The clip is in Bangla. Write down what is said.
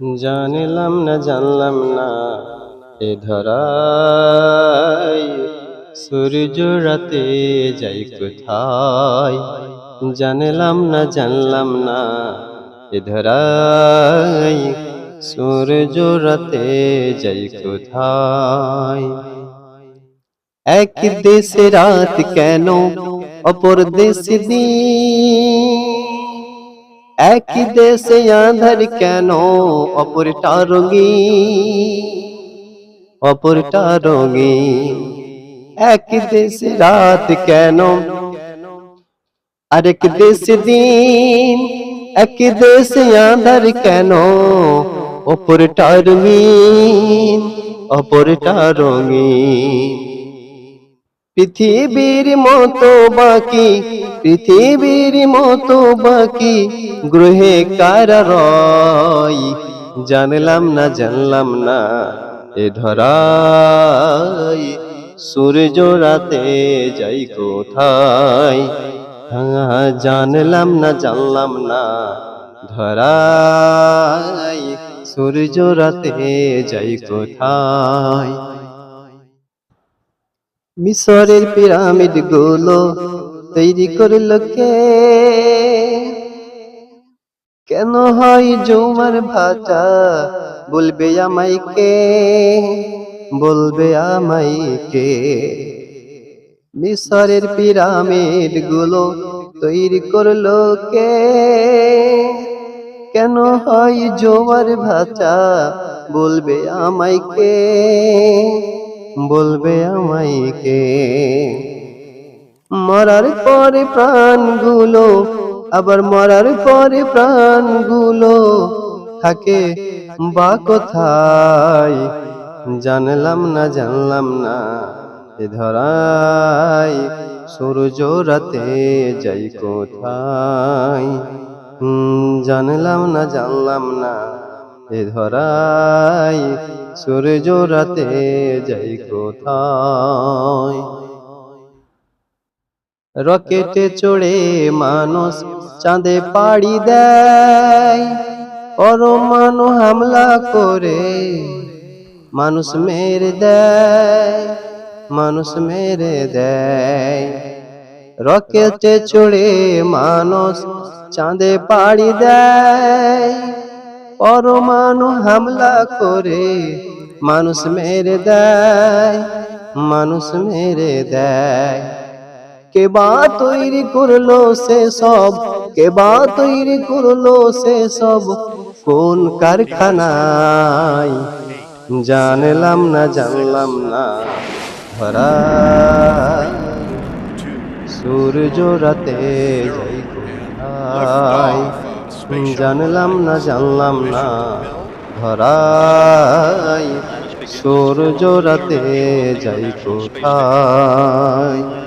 জানিলাম না, জানলাম না, এ ধরাই সূর্য রাতে যাই কোথায়? জানলাম না জানলাম না, এ ধরাই সূর্য রাতে যাই কোথায়? এক দেশে রাত কেন, অপর দেশে দিন? এক দেশে আধার কেন? অপরটা রঙিন। অপরটা রঙিন। এক দেশে রাত কেন? আরেক দেশে দিন। এক দেশে আধার কেন? অপরটা রঙিন। অপরটা রঙিন। পৃথিবীর মতো বাকি, পৃথিবীর মতো বাকি, গ্রহে কার রয়? জানলাম না জানলাম না, এ ধরাই সূর্য রাতে যাই কোথায়? জানলাম না জানলাম না, ধরাই সূর্য রাতে যাই কোথায়? মিশরের পিরামিডগুলো তৈরি করল কে? কেন হয় জৌমার ভাটা? বলবে আমায় কে? বলবে আমায় কে? মিশরের পিরামিডগুলো তৈরি করল কে? কেন হয় জোয়ার ভাটা? বলবে আমায় কে? বলবে আমায় কে? মরার পরে প্রাণগুলো, আবার মরার পরে প্রাণগুলো থাকে বা কোথায়? জানলাম না জানলাম না, এ সূর্য রাতে যাই কোথায়? জানলাম না জানলাম না এ ধরাই সূর্য রাতে যাই কোথায়? রকেটে চড়ে মানুষ চাঁদে পাড়ি দেয় পরমাণু হামলা করে মানুষ মেরে দেয়, মানুষ মেরে দেয়। রকেটে চড়ে মানুষ চাঁদে পাড়ি দেয় পরমাণু হামলা করে মানুষ মেরে দেয় মানুষ মেরে দেয় কে বা তৈরি করল সে সব কে বা তৈরি করল সে সব কোন কারখানায় জানলাম না জানলাম না ধরা সূর্য রাতে যাই কোথায় জানলাম না জানলাম না। ধরাই সূর্য রাতে যাই কোথায়?